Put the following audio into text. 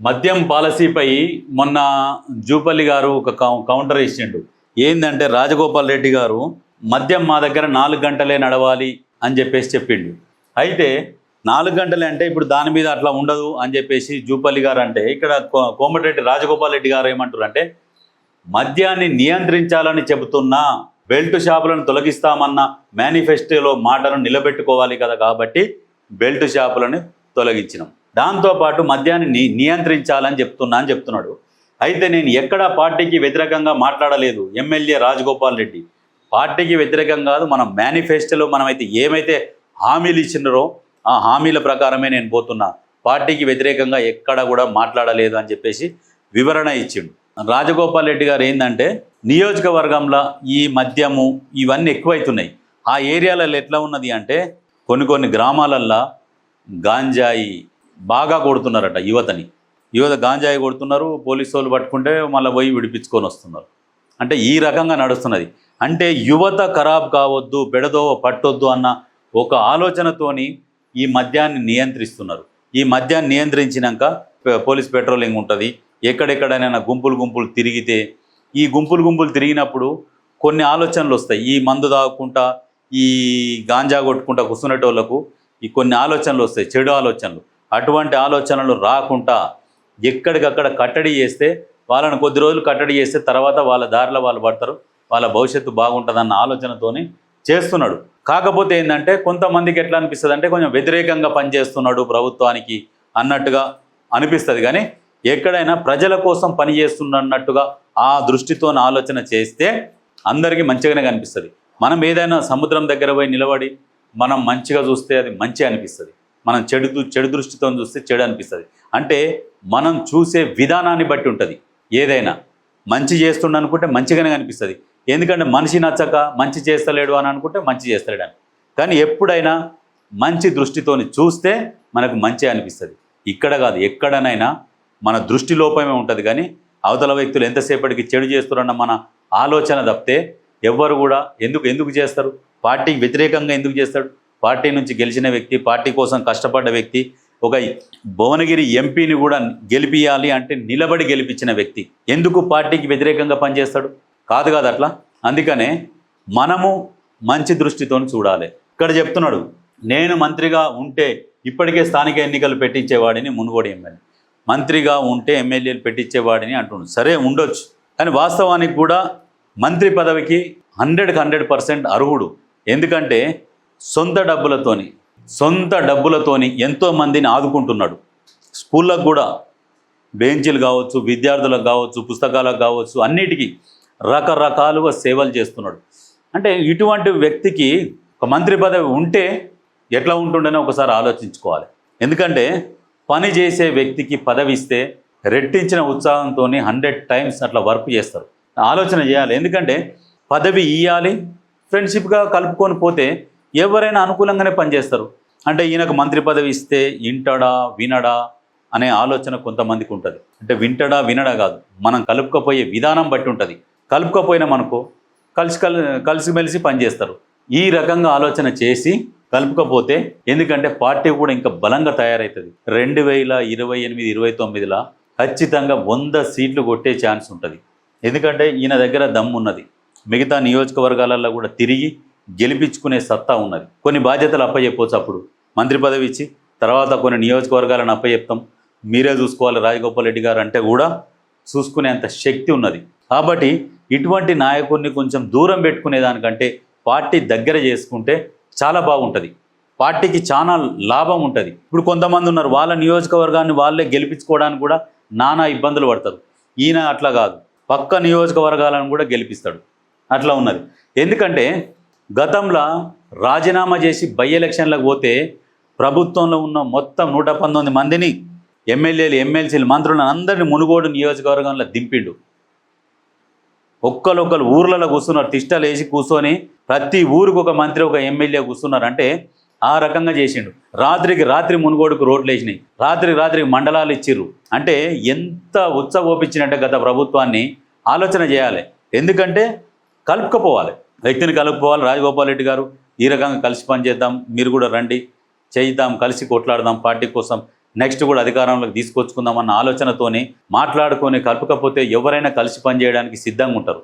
మద్యం పాలసీపై మొన్న జూపల్లి గారు ఒక కౌ- కౌంటర్ ఇచ్చిండు. ఏంటంటే రాజగోపాల్ రెడ్డి గారు మద్యం మా దగ్గర నాలుగు గంటలే నడవాలి అని చెప్పేసి చెప్పిండు. అయితే నాలుగు గంటలే అంటే ఇప్పుడు దాని మీద అట్లా ఉండదు అని చెప్పేసి జూపల్లి గారు అంటే ఇక్కడ కో- కోమటిరెడ్డి రాజగోపాల్ రెడ్డి గారు ఏమంటారు అంటే మద్యాన్ని నియంత్రించాలని చెబుతున్నా బెల్ట్ షాపులను తొలగిస్తామన్న మేనిఫెస్టోలో మాటను నిలబెట్టుకోవాలి కదా కాబట్టి బెల్ట్ షాపులను తొలగించినాం. దాంతోపాటు మద్యాన్ని ని నియంత్రించాలని చెప్తున్నా అని చెప్తున్నాడు. అయితే నేను ఎక్కడ పార్టీకి వ్యతిరేకంగా మాట్లాడలేదు ఎమ్మెల్యే రాజగోపాల్ రెడ్డి. పార్టీకి వ్యతిరేకం కాదు మన మేనిఫెస్టోలో మనమైతే ఏమైతే హామీలు ఇచ్చినారో ఆ హామీల ప్రకారమే నేను పోతున్నా. పార్టీకి వ్యతిరేకంగా ఎక్కడ కూడా మాట్లాడలేదు అని చెప్పేసి వివరణ ఇచ్చిండు. రాజగోపాల్ రెడ్డి గారు ఏంటంటే నియోజకవర్గంలో ఈ మద్యము ఇవన్నీ ఎక్కువైతున్నాయి. ఆ ఏరియాలలో ఎట్లా ఉన్నది అంటే కొన్ని కొన్ని గ్రామాలల్లో గాంజాయి బాగా కొడుతున్నారట యువతని. యువత గాంజాయి కొడుతున్నారు పోలీసు వాళ్ళు పట్టుకుంటే మళ్ళీ పోయి విడిపించుకొని వస్తున్నారు. అంటే ఈ రకంగా నడుస్తున్నది. అంటే యువత ఖరాబ్ కావద్దు పెడదో పట్టొద్దు అన్న ఒక ఆలోచనతోని ఈ మద్యాన్ని నియంత్రిస్తున్నారు. ఈ మద్యాన్ని నియంత్రించినాక పోలీస్ పెట్రోలింగ్ ఉంటుంది. ఎక్కడెక్కడైనా గుంపులు గుంపులు తిరిగితే ఈ గుంపులు గుంపులు తిరిగినప్పుడు కొన్ని ఆలోచనలు వస్తాయి. ఈ మందు తాగుకుంటా ఈ గాంజా కొట్టుకుంటా కూర్చునేటోళ్ళకు ఈ కొన్ని ఆలోచనలు వస్తాయి చెడు ఆలోచనలు. అటువంటి ఆలోచనలు రాకుండా ఎక్కడికక్కడ కట్టడి చేస్తే వాళ్ళని కొద్ది రోజులు కట్టడి చేస్తే తర్వాత వాళ్ళ దారిలో వాళ్ళు పడతారు వాళ్ళ భవిష్యత్తు బాగుంటుందన్న ఆలోచనతోని చేస్తున్నాడు. కాకపోతే ఏంటంటే కొంతమందికి ఎట్లా అనిపిస్తుంది అంటే కొంచెం వ్యతిరేకంగా పనిచేస్తున్నాడు ప్రభుత్వానికి అన్నట్టుగా అనిపిస్తుంది. కానీ ఎక్కడైనా ప్రజల కోసం పనిచేస్తున్నట్టుగా ఆ దృష్టితో ఆలోచన చేస్తే అందరికీ మంచిగానే కనిపిస్తుంది. మనం ఏదైనా సముద్రం దగ్గర పోయి నిలబడి మనం మంచిగా చూస్తే అది మంచి అనిపిస్తుంది. మనం చెడు చెడు దృష్టితో చూస్తే చెడు అనిపిస్తుంది. అంటే మనం చూసే విధానాన్ని బట్టి ఉంటుంది. ఏదైనా. మంచి చేస్తుండ అనుకుంటే మంచిగానే అనిపిస్తుంది ఎందుకంటే మనిషి నచ్చక మంచి చేస్తలేడు అని అనుకుంటే మంచి చేస్తలేడు అని. కానీ ఎప్పుడైనా మంచి దృష్టితోని చూస్తే మనకు మంచి అనిపిస్తుంది. ఇక్కడ కాదు ఎక్కడనైనా మన దృష్టి లోపమే ఉంటుంది కానీ అవతల వ్యక్తులు ఎంతసేపటికి చెడు చేస్తున్నారన్న మన ఆలోచన తప్పితే ఎవ్వరు కూడా ఎందుకు ఎందుకు చేస్తారు? పార్టీకి వ్యతిరేకంగా ఎందుకు చేస్తాడు? పార్టీ నుంచి గెలిచిన వ్యక్తి పార్టీ కోసం కష్టపడ్డ వ్యక్తి ఒక భువనగిరి ఎంపీని కూడా గెలిపియాలి అంటే నిలబడి గెలిపించిన వ్యక్తి. ఎందుకు పార్టీకి వ్యతిరేకంగా పనిచేస్తాడు? కాదు కాదు అట్లా. అందుకనే మనము మంచి దృష్టితో చూడాలి. ఇక్కడ చెప్తున్నాడు నేను మంత్రిగా ఉంటే ఇప్పటికే స్థానిక ఎన్నికలు పెట్టించేవాడిని మునుగోడు ఎమ్మెల్యే. మంత్రిగా ఉంటే ఎమ్మెల్యేలు పెట్టించేవాడిని అంటున్నాడు. సరే ఉండొచ్చు. కానీ వాస్తవానికి కూడా మంత్రి పదవికి హండ్రెడ్కి హండ్రెడ్ పర్సెంట్ అర్హుడు. ఎందుకంటే సొంత డబ్బులతోని సొంత డబ్బులతోని ఎంతోమందిని ఆదుకుంటున్నాడు. స్కూళ్ళకు కూడా బెంచీలు కావచ్చు విద్యార్థులకు కావచ్చు పుస్తకాలకు కావచ్చు అన్నిటికీ రకరకాలుగా సేవలు చేస్తున్నాడు. అంటే ఇటువంటి వ్యక్తికి ఒక మంత్రి పదవి ఉంటే ఎట్లా ఉంటుండని ఒకసారి ఆలోచించుకోవాలి. ఎందుకంటే పని చేసే వ్యక్తికి పదవి ఇస్తే రెట్టించిన ఉత్సాహంతో హండ్రెడ్ టైమ్స్ అట్లా వర్క్ చేస్తారు. ఆలోచన చేయాలి. ఎందుకంటే పదవి ఇవ్వాలి ఫ్రెండ్షిప్గా కలుపుకొని పోతే ఎవరైనా అనుకూలంగానే పనిచేస్తారు. అంటే ఈయనకు మంత్రి పదవి ఇస్తే వింటాడా వినడా అనే ఆలోచన కొంతమందికి ఉంటుంది. అంటే వింటడా వినడా కాదు. మనం కలుపుకపోయే విధానం బట్టి ఉంటుంది. కలుపుకపోయినాం అనుకో కలిసి కల్ కలిసిమెలిసి పనిచేస్తారు. ఈ రకంగా ఆలోచన చేసి కలుపుకపోతే ఎందుకంటే పార్టీ కూడా ఇంకా బలంగా తయారవుతుంది రెండు వేల ఇరవై ఎనిమిది ఇరవై తొమ్మిదిలో ఖచ్చితంగా వంద సీట్లు కొట్టే ఛాన్స్ ఉంటుంది. ఎందుకంటే ఈయన దగ్గర దమ్ము ఉన్నది మిగతా నియోజకవర్గాలలో కూడా తిరిగి గెలిపించుకునే సత్తా ఉన్నది. కొన్ని బాధ్యతలు అప్పచెప్పవచ్చు అప్పుడు. మంత్రి పదవి ఇచ్చి తర్వాత కొన్ని నియోజకవర్గాలను అప్పచెప్తాం. మీరే చూసుకోవాలి రాజగోపాల్ రెడ్డి గారు అంటే కూడా చూసుకునేంత శక్తి ఉన్నది. కాబట్టి ఇటువంటి నాయకుడిని కొంచెం దూరం పెట్టుకునే దానికంటే పార్టీ దగ్గర చేసుకుంటే చాలా బాగుంటుంది. పార్టీకి చాలా లాభం ఉంటుంది. ఇప్పుడు కొంతమంది ఉన్నారు వాళ్ళ నియోజకవర్గాన్ని వాళ్ళే గెలిపించుకోవడానికి కూడా నానా ఇబ్బందులు పడతారు. ఈయన అట్లా కాదు. పక్క నియోజకవర్గాలను కూడా గెలిపిస్తాడు. అట్లా ఉన్నది. ఎందుకంటే గతంలో రాజీనామా చేసి బై ఎలక్షన్లకు పోతే ప్రభుత్వంలో ఉన్న మొత్తం నూట పంతొమ్మిది మందిని ఎమ్మెల్యేలు ఎమ్మెల్సీలు మంత్రులను అందరినీ మునుగోడు నియోజకవర్గంలో దింపిండు. ఒక్కరొక్కరు ఊర్లలో కూర్చున్నారు తిష్టలు వేసి కూర్చొని ప్రతి ఊరికి ఒక మంత్రి ఒక ఎమ్మెల్యే కూర్చున్నారు అంటే ఆ రకంగా చేసిండు. రాత్రికి రాత్రి మునుగోడుకు రోడ్లు వేసినాయి రాత్రి రాత్రికి మండలాలు ఇచ్చిర్రు. అంటే ఎంత ఉత్సవోపించినట్టే గత ప్రభుత్వాన్ని ఆలోచన చేయాలి. ఎందుకంటే కలుపుకపోవాలి. వ్యక్తిని కలుపుకోవాలి. రాజగోపాల్ రెడ్డి గారు ఈ రకంగా కలిసి పనిచేద్దాం మీరు కూడా రండి చేయిద్దాం కలిసి కొట్లాడదాం పార్టీ కోసం నెక్స్ట్ కూడా అధికారంలోకి తీసుకొచ్చుకుందాం అన్న ఆలోచనతోని మాట్లాడుకొని కలపకపోతే ఎవరైనా కలిసి పనిచేయడానికి సిద్ధంగా ఉంటారు.